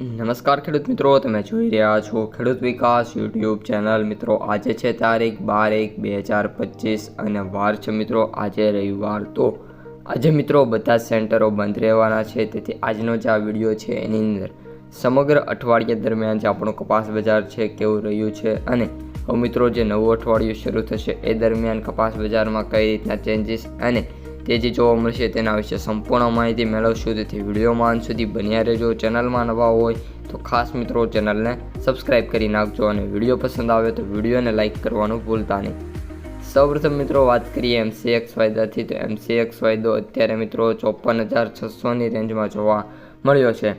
નમસ્કાર ખેડૂત મિત્રો, તમે જોઈ રહ્યા છો ખેડૂત વિકાસ યુટ્યુબ ચેનલ. મિત્રો, આજે છે તારીખ બાર એક બે હજાર પચીસ અને વાર છે મિત્રો, આજે રવિવાર. તો આજે મિત્રો, બધા સેન્ટરો બંધ રહેવાના છે. તેથી આજનો જે આ વીડિયો છે, એની અંદર સમગ્ર અઠવાડિયા દરમિયાન જે આપણું કપાસ બજાર છે, કેવું રહ્યું છે અને હવે મિત્રો, જે નવું અઠવાડિયું શરૂ થશે, એ દરમિયાન કપાસ બજારમાં કઈ રીતના ચેન્જીસ અને તેજી જોવા મળશે તેના વિશે સંપૂર્ણ માહિતી મેળવશું. તેથી વિડીયોમાં અંત સુધી બન્યા રહેજો. ચેનલમાં નવા હોય તો ખાસ મિત્રો ચેનલને સબસ્ક્રાઇબ કરી નાખજો અને વીડિયો પસંદ આવે તો વિડીયોને લાઇક કરવાનું ભૂલતા નહીં. સૌપ્રથમ મિત્રો વાત કરીએ એમસીએક્સ વાયદાથી. તો એમસીએક્સ વાયદો અત્યારે મિત્રો ચોપન હજાર છસોની રેન્જમાં જોવા મળ્યો છે.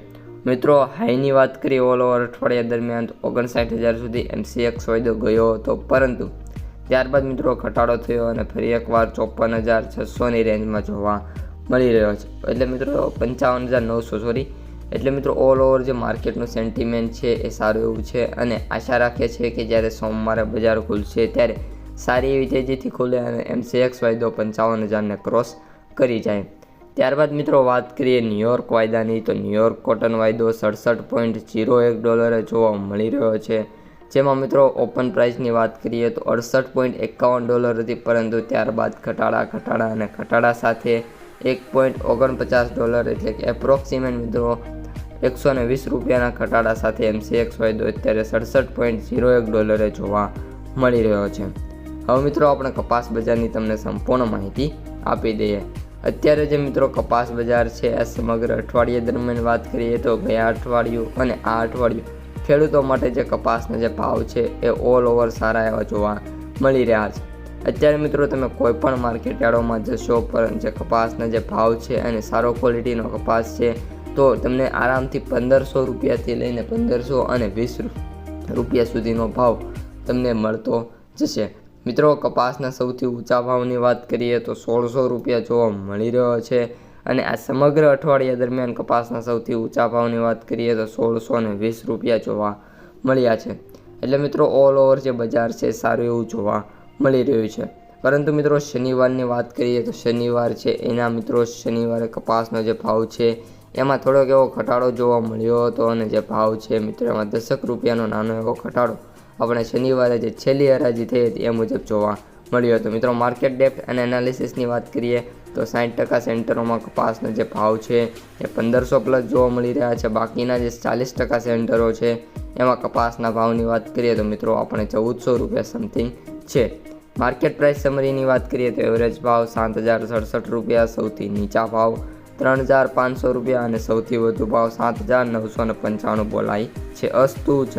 મિત્રો, હાઈની વાત કરીએ ઓલ ઓવર અઠવાડિયા દરમિયાન ઓગણસાઠ હજાર સુધી એમસીએક્સ વાયદો ગયો હતો. પરંતુ ત્યારબાદ મિત્રો ઘટાડો થયો અને ફરી એકવાર ચોપન હજાર છસોની રેન્જમાં જોવા મળી રહ્યો છે. એટલે મિત્રો પંચાવન હજાર નવસો સોરી એટલે મિત્રો ઓલ ઓવર જે માર્કેટનું સેન્ટિમેન્ટ છે એ સારું એવું છે અને આશા રાખે છે કે જ્યારે સોમવારે બજાર ખુલશે ત્યારે સારી એવી તેજીથી ખુલે અને એમસીએક્સ વાયદો પંચાવન હજારને ક્રોસ કરી જાય. ત્યારબાદ મિત્રો વાત કરીએ ન્યુયોર્ક વાયદાની, તો ન્યુયોર્ક કોટન વાયદો સડસઠ પોઈન્ટ જીરો એક ડોલરે જોવા મળી રહ્યો છે. જેમાં મિત્રો ઓપન પ્રાઇસની વાત કરીએ તો અડસઠ પોઈન્ટ એકાવન ડોલર હતી, પરંતુ ત્યારબાદ ઘટાડા ઘટાડા અને ઘટાડા સાથે એક પોઈન્ટ ઓગણપચાસ ડોલર એટલે કે એપ્રોક્સિમેટ મિત્રો એકસો ને વીસ રૂપિયાના ઘટાડા સાથે એમસીએક્સ વાયદો અત્યારે સડસઠ પોઈન્ટ ઝીરો એક ડોલરે જોવા મળી રહ્યો છે. હવે મિત્રો આપણે કપાસ બજારની તમને સંપૂર્ણ માહિતી આપી દઈએ. અત્યારે જે મિત્રો કપાસ બજાર છે, આ સમગ્ર અઠવાડિયે દરમિયાન વાત કરીએ તો ગયા અઠવાડિયું અને આ અઠવાડિયું ખેડૂતો માટે જે કપાસના જે ભાવ છે એ ઓલ ઓવર સારા એવા જોવા મળી રહ્યા છે. અત્યારે મિત્રો તમે કોઈ પણ માર્કેટ જશો પર જે કપાસના જે ભાવ છે અને સારો ક્વોલિટીનો કપાસ છે, તો તમને આરામથી પંદરસો રૂપિયાથી લઈને પંદરસો અને વીસ રૂપિયા સુધીનો ભાવ તમને મળતો જશે. મિત્રો, કપાસના સૌથી ઊંચા ભાવની વાત કરીએ તો સોળસો રૂપિયા જોવા મળી રહ્યો છે. અને આ સમગ્ર અઠવાડિયા દરમિયાન કપાસના સૌથી ઊંચા ભાવની વાત કરીએ તો સોળસો ને વીસ રૂપિયા જોવા મળ્યા છે. એટલે મિત્રો ઓલ ઓવર જે બજાર છે, સારું એવું જોવા મળી રહ્યું છે. પરંતુ મિત્રો, શનિવારની વાત કરીએ તો શનિવાર છે, એના મિત્રો શનિવારે કપાસનો જે ભાવ છે, એમાં થોડોક એવો ઘટાડો જોવા મળ્યો હતો અને જે ભાવ છે, મિત્રો, એમાં દસક રૂપિયાનો નાનો એવો ઘટાડો આપણે શનિવારે જે છેલ્લી હરાજી થઈ હતી, એ મુજબ જોવા મળ્યો હતો. મિત્રો માર્કેટ ડેપ્થ અને એનાલિસિસની વાત કરીએ તો સાઠ ટકા સેન્ટરોમાં કપાસના જે ભાવ છે એ પંદરસો પ્લસ જોવા મળી રહ્યા છે. બાકીના જે ચાલીસ ટકા સેન્ટરો છે એમાં કપાસના ભાવની વાત કરીએ તો મિત્રો, આપણે ચૌદસો રૂપિયા સમથિંગ છે. માર્કેટ પ્રાઇસ સમરીની વાત કરીએ તો એવરેજ ભાવ સાત હજાર સડસઠ રૂપિયા, સૌથી નીચા ભાવ ત્રણ હજાર પાંચસો રૂપિયા અને સૌથી વધુ ભાવ સાત હજાર નવસો ને પંચાણું બોલાય છે. અસ્તુ જય